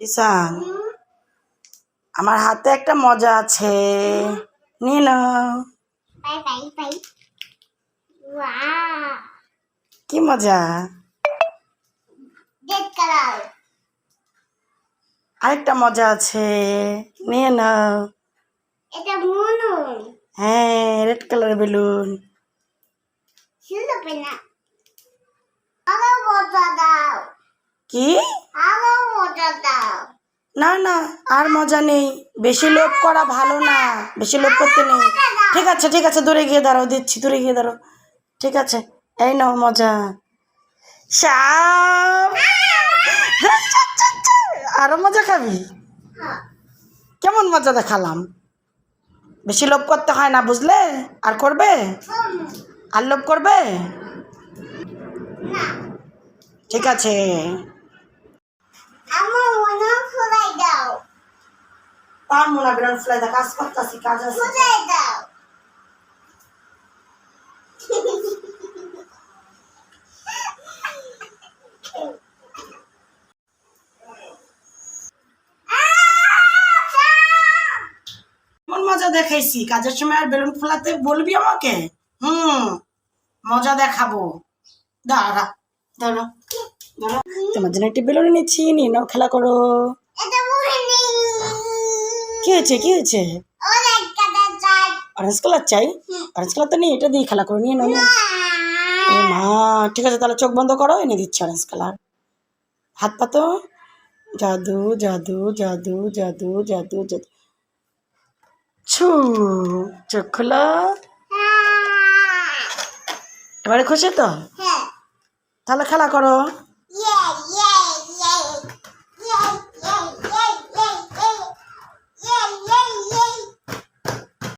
ঈশান আমার হাতে একটা মজা আছে। নিয়ে নাও. কি মজা? আরেকটা মজা আছে। নিয়ে নাও। এটা হ্যাঁ রেড কালার বেলুন। কি? না না আর মজা নেই। বেশি লোভ করা ভালো না। বেশি লোভ করতে নেই। ঠিক আছে ঠিক আছে দূরে গিয়ে দাঁড়াও দিচ্ছি দূরে গিয়ে দাঁড়াও। ঠিক আছে এই নাও মজা। হ্যাঁ। আরও মজা খাবি। কেমন মজা দেখালাম? বেশি লোভ করতে হয় না বুঝলে? আর করবে? আর লোভ করবে? ঠিক আছে। তার মনে বেরোন ফ্লাই কাজ করতেছি কাজ আছে। মজা দেখাইছি? কাজের সময় আর বেলুন ফোলাতে বলবি আমাকে? হুম মজা দেখাবো। দাঁড়া দাঁড়া দাঁড়া। তোমার জন্য একটি বেলুন এনেছি নিয়ে নাও খেলা করো। কি হয়েছে? কি হয়েছে? অরেঞ্জ কালার চাই? অরেঞ্জ কালার তো নেই এটা দিয়ে খেলা করো নিয়ে নাও। মা ঠিক আছে তাহলে চোখ বন্ধ করো এনে দিচ্ছি অরেঞ্জ কালার হাত পাতো জাদু জাদু জাদু জাদু জাদু জাদু। ছু চোখ খোলা। এবারে খুশি তো? হ্যাঁ। তাহলে খেলা করো।